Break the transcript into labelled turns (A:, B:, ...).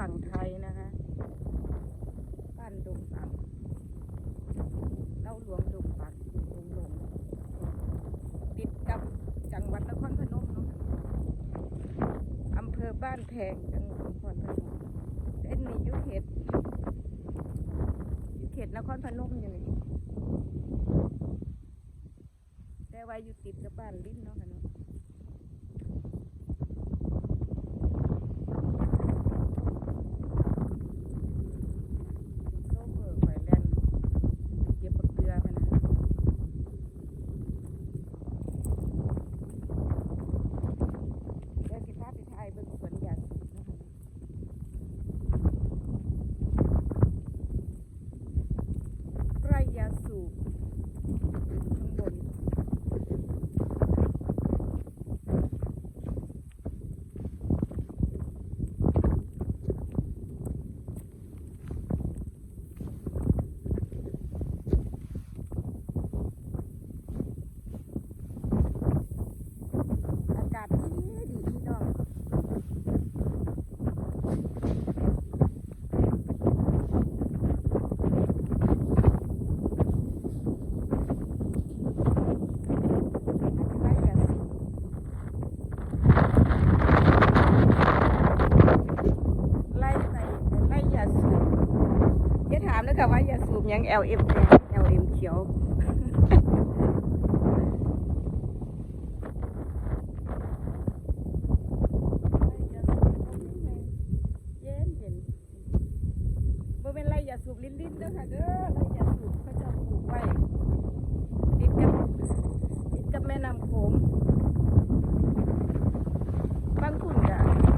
A: ฝั่งไทยนะคะบ้านดงปังเล่าหลวงดงปังดงหลงติดกับจังหวัดนครพนมเนาะอำเภอบ้านแพงจังหวัดนครพนมเส้นนียุเขตยุเขตนครพนมอยู่นี่แต่ว่าอยู่ติดกับบ้านลิ้นเนาะค่ะเนาะ โซเฟอร์ข่อยแล่นเก็บบักเกลือพะนะเดี๋ยวสิพาไปถ่ายเบิ่งสวนยางสูบนะคะไร่ยาสูบข้างบน อากาศดีดีพี่น้องไล่ไปไล่ยาสูบ อย่าถามนะคะว่าสูบยัง LM แดง LM เขียวเย็นเย็นบ่เป็นไรอย่าสูบลิ้นลิ้นเด้อค่ะเด้อไรอย่าสูบเขาจะปลูกไว้ติดกับติดกับแม่น้ำโขงบางคุณก็